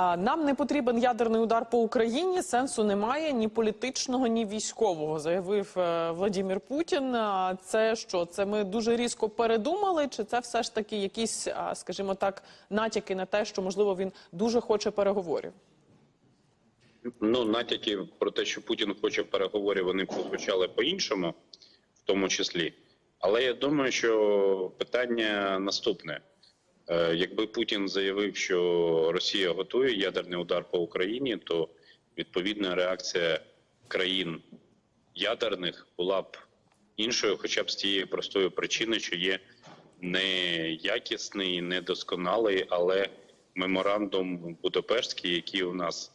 Нам не потрібен ядерний удар по Україні. Сенсу немає ні політичного, ні військового, заявив е, Владимир Путін. Це що? Це ми дуже різко передумали? Чи це все ж таки якісь, скажімо так, натяки на те, що можливо він дуже хоче переговорів? Ну, натяки про те, що Путін хоче переговорів, вони прозвучали по-іншому, в тому числі. Але я думаю, що питання наступне: якби Путін заявив, що Росія готує ядерний удар по Україні, то відповідна реакція країн ядерних була б іншою, хоча б з тієї простої причини, що є неякісний, недосконалий, але меморандум Будапештський, який у нас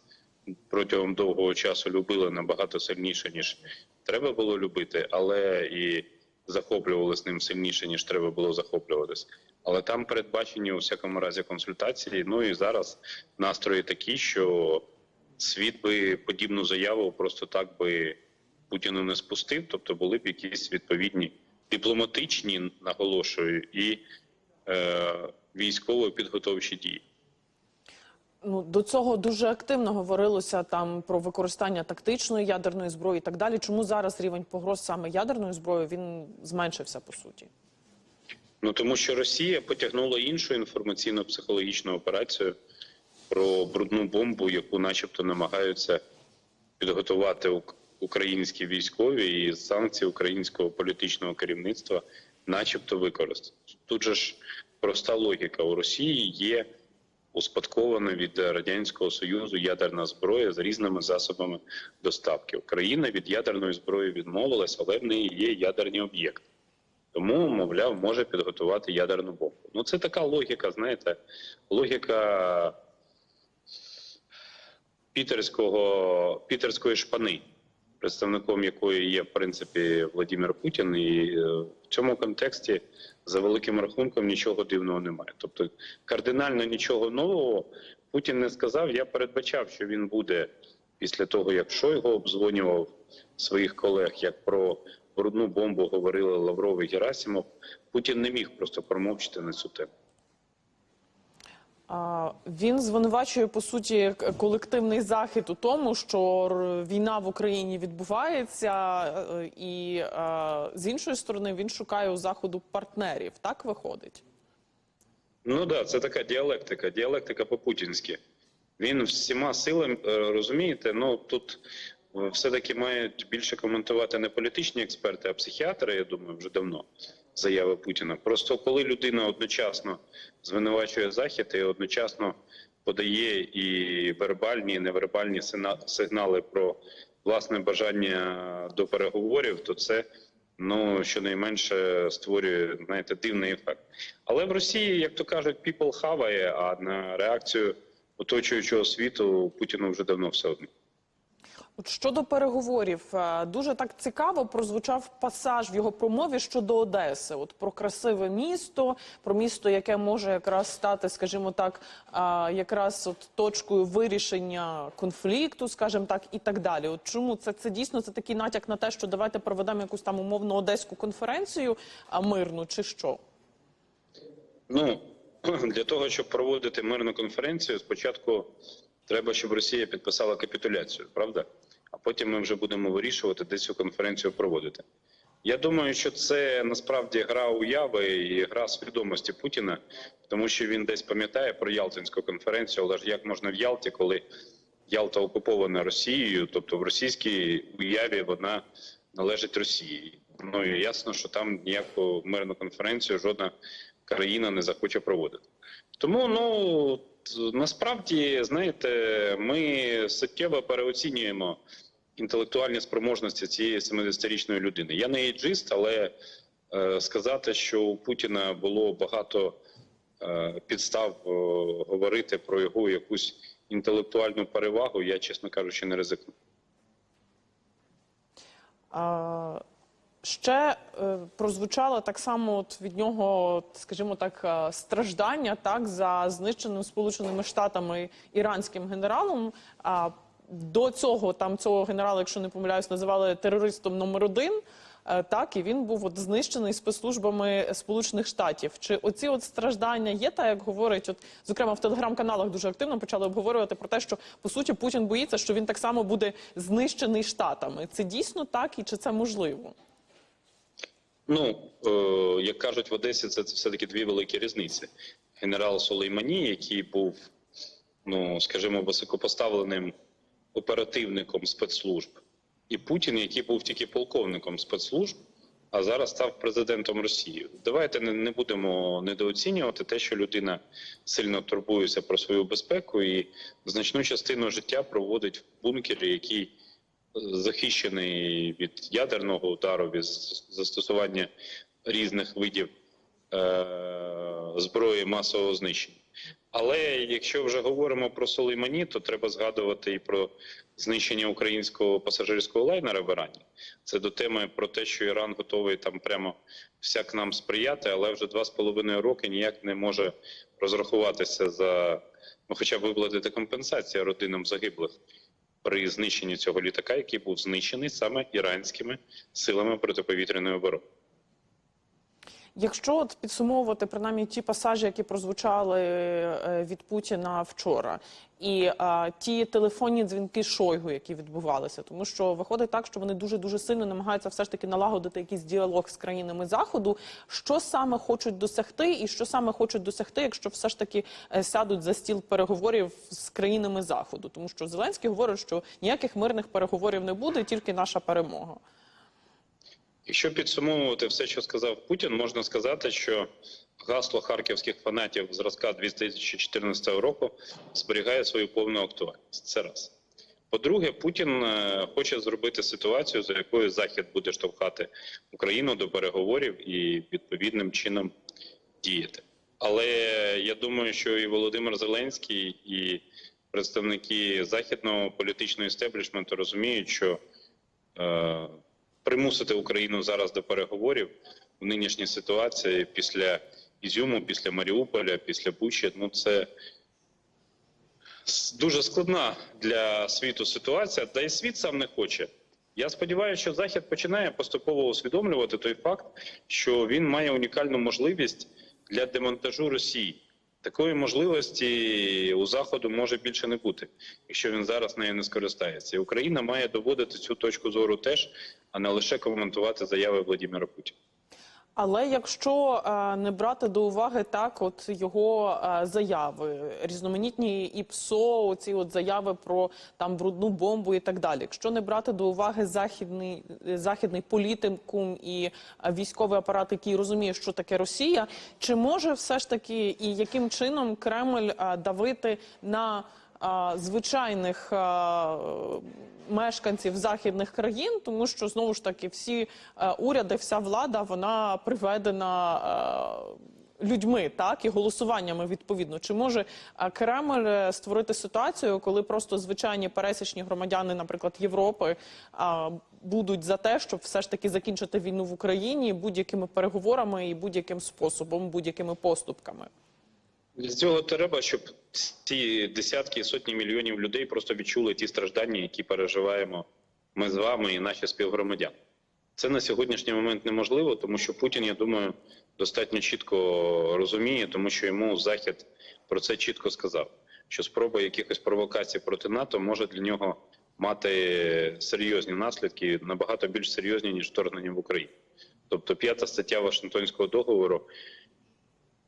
протягом довгого часу любили набагато сильніше, ніж треба було любити, але і захоплювалися ним сильніше, ніж треба було захоплюватись. Але там передбачені у всякому разі консультації. Ну і зараз настрої такі, що світ би подібну заяву просто так би Путіну не спустив, тобто були б якісь відповідні дипломатичні, наголошую, і е, військово-підготовчі дії. Ну до цього дуже активно говорилося там про використання тактичної ядерної зброї і так далі. Чому зараз рівень погроз саме ядерною зброєю він зменшився по суті? Ну тому що Росія потягнула іншу інформаційно-психологічну операцію про брудну бомбу, яку, начебто, намагаються підготувати українські військові і санкції українського політичного керівництва, начебто, використати. Тут же ж проста логіка у Росії є успадкована від радянського союзу ядерна зброя з різними засобами доставки. Україна від ядерної зброї відмовилась, але в неї є ядерні об'єкти. Тому, мовляв, може підготувати ядерну бомбу. Ну, це така логіка, знаєте, логіка пітерського, пітерської шпани, представником якої є, в принципі, Владимир Путін. І е, в цьому контексті, за великим рахунком, нічого дивного немає. Тобто, кардинально нічого нового Путін не сказав. Я передбачав, що він буде після того, як Шойгу обдзвонював своїх колег, як про брудну бомбу говорили Лавров і Герасимов. Путін не міг просто промовчати на цю тему. Він звинувачує по суті колективний захід у тому, що війна в Україні відбувається, е, і е, з іншої сторони він шукає у заходу партнерів. Так виходить. Ну так, да, це така діалектика, діалектика по-путінськи. Він всіма силами е, розумієте, ну тут все-таки мають більше коментувати не політичні експерти, а психіатри, я думаю, вже давно заяви Путіна. Просто коли людина одночасно звинувачує захід і одночасно подає і вербальні, і невербальні сигнали про власне бажання до переговорів, то це ну щонайменше створює знаєте дивний ефект. Але в Росії, як то кажуть, people хаває, а на реакцію оточуючого світу Путіну вже давно все одно. От щодо переговорів, е, дуже так цікаво прозвучав пасаж в його промові щодо Одеси. От про красиве місто, про місто, яке може якраз стати, скажімо так, якраз от точкою вирішення конфлікту, скажімо так, і так далі. От чому це, це дійсно це такий натяк на те, що давайте проведемо якусь там умовно одеську конференцію а, мирну, чи що? Ну для того, щоб проводити мирну конференцію, спочатку треба, щоб Росія підписала капітуляцію, правда? А потім ми вже будемо вирішувати, де цю конференцію проводити. Я думаю, що це насправді гра уяви і гра свідомості Путіна, тому що він десь пам'ятає про Ялтинську конференцію, але ж як можна в Ялті, коли Ялта окупована Росією, тобто в російській уяві вона належить Росії. Ну і ясно, що там ніяку мирну конференцію жодна країна не захоче проводити. Тому ну насправді, знаєте, ми суттєво переоцінюємо інтелектуальні спроможності цієї 70-річної людини. Я не ейджист, але е, сказати, що у Путіна було багато е, підстав е, говорити про його якусь інтелектуальну перевагу, я, чесно кажучи, не ризикну. Ще е, прозвучало так само от від нього, скажімо так, е, страждання так за знищеним Сполученими Штатами іранським генералом. А до цього там цього генерала, якщо не помиляюсь, називали терористом номер один. Е, Так, і він був от знищений спецслужбами Сполучених Штатів. Чи оці от страждання є, та як говорить, от зокрема в телеграм-каналах дуже активно почали обговорювати про те, що по суті Путін боїться, що він так само буде знищений штатами. Це дійсно так і чи це можливо? Ну, е, як кажуть в Одесі, це це все-таки дві великі різниці. Генерал Сулеймані, який був, ну скажімо, високопоставленим оперативником спецслужб, і Путін, який був тільки полковником спецслужб, а зараз став президентом Росії. Давайте не, не будемо недооцінювати те, що людина сильно турбується про свою безпеку і значну частину життя проводить в бункері, який захищений від ядерного удару, від застосування різних видів е, зброї масового знищення. Але якщо вже говоримо про Солеймані, то треба згадувати і про знищення українського пасажирського лайнера в Ірані. Це до теми про те, що Іран готовий там прямо всяк нам сприяти, але вже два з половиною роки ніяк не може розрахуватися за ну, хоча б виплатити компенсацію родинам загиблих при знищенні цього літака, який був знищений саме іранськими силами протиповітряної оборони. Якщо от підсумовувати принаймні ті пасажі, які прозвучали е, від Путіна вчора, і е, ті телефонні дзвінки Шойгу, які відбувалися, тому що виходить так, що вони дуже дуже сильно намагаються все ж таки налагодити якийсь діалог з країнами заходу. Що саме хочуть досягти, і що саме хочуть досягти, якщо все ж таки е, сядуть за стіл переговорів з країнами заходу, тому що Зеленський говорить, що ніяких мирних переговорів не буде, тільки наша перемога. Якщо підсумовувати все, що сказав Путін, можна сказати, що гасло харківських фанатів зразка 2014 року зберігає свою повну актуальність. Це раз. По-друге, Путін е, хоче зробити ситуацію, за якою Захід буде штовхати Україну до переговорів і відповідним чином діяти. Але я думаю, що і Володимир Зеленський, і представники західного політичного істеблішменту розуміють, що е, примусити Україну зараз до переговорів в нинішній ситуації після Ізюму, після Маріуполя, після Бучі, ну це дуже складна для світу ситуація, та й світ сам не хоче. Я сподіваюся, що Захід починає поступово усвідомлювати той факт, що він має унікальну можливість для демонтажу Росії. Такої можливості у Заходу може більше не бути, якщо він зараз нею не скористається. І Україна має доводити цю точку зору теж, а не лише коментувати заяви Владимира Путіна. Але якщо е, не брати до уваги так, от його е, заяви, різноманітні і ПСО, оці от заяви про там брудну бомбу і так далі. Якщо не брати до уваги західний е, західний політикум і військовий апарат, який розуміє, що таке Росія, чи може все ж таки і яким чином Кремль давити на звичайних мешканців західних країн, тому що знову ж таки всі е, уряди, вся влада вона приведена. е, Людьми так і голосуваннями відповідно, чи може е, Кремль створити ситуацію, коли просто звичайні пересічні громадяни, наприклад, Європи, будуть за те, щоб все ж таки закінчити війну в Україні будь-якими переговорами і будь-яким способом, будь-якими поступками? Для цього треба, щоб ці десятки і сотні мільйонів людей просто відчули ті страждання, які переживаємо ми з вами і наші співгромадяни. Це на сьогоднішній момент неможливо, тому що Путін, я думаю, достатньо чітко розуміє, тому що йому Захід про це чітко сказав, що спроба якихось провокацій проти НАТО може для нього мати серйозні наслідки, набагато більш серйозні ніж вторгнення в Україну. Тобто, п'ята стаття Вашингтонського договору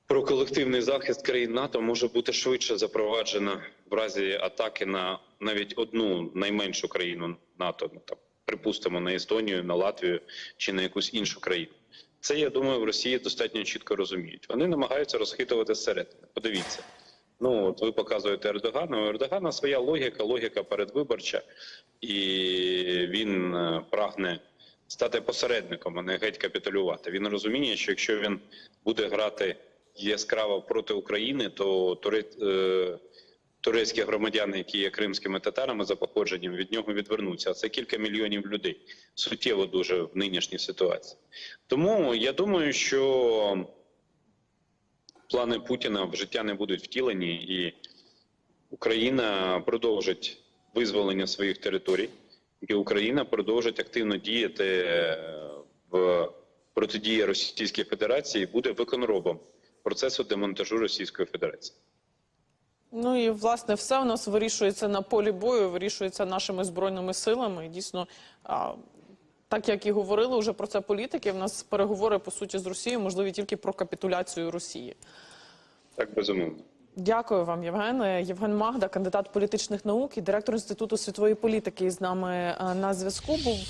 про колективний захист країн НАТО може бути швидше запроваджена в разі атаки на навіть одну найменшу країну НАТО, ну там припустимо на Естонію, на Латвію чи на якусь іншу країну. Це я думаю, в Росії достатньо чітко розуміють. Вони намагаються розхитувати зсередини. Подивіться. Ну от ви показуєте Ердогана. У Ердогана своя логіка, логіка передвиборча, і він е, прагне стати посередником, а не геть капітулювати. Він розуміє, що якщо він буде грати яскраво проти України, то туре, е, турецькі громадяни, які є кримськими татарами за походженням, від нього відвернуться. А це кілька мільйонів людей. Суттєво дуже в нинішній ситуації. Тому я думаю, що плани Путіна в життя не будуть втілені, і Україна продовжить визволення своїх територій, і Україна продовжить активно діяти е, в протидії Російській Федерації буде виконробом процесу демонтажу Російської Федерації. Ну і власне все у нас вирішується на полі бою, вирішується нашими збройними силами. І дійсно, а, так як і говорили вже про це політики, в нас переговори по суті з Росією можливі тільки про капітуляцію Росії. Так безумовно. Дякую вам, Євген. Євген Магда, кандидат політичних наук і директор інституту світової політики, з нами е, на зв'язку був.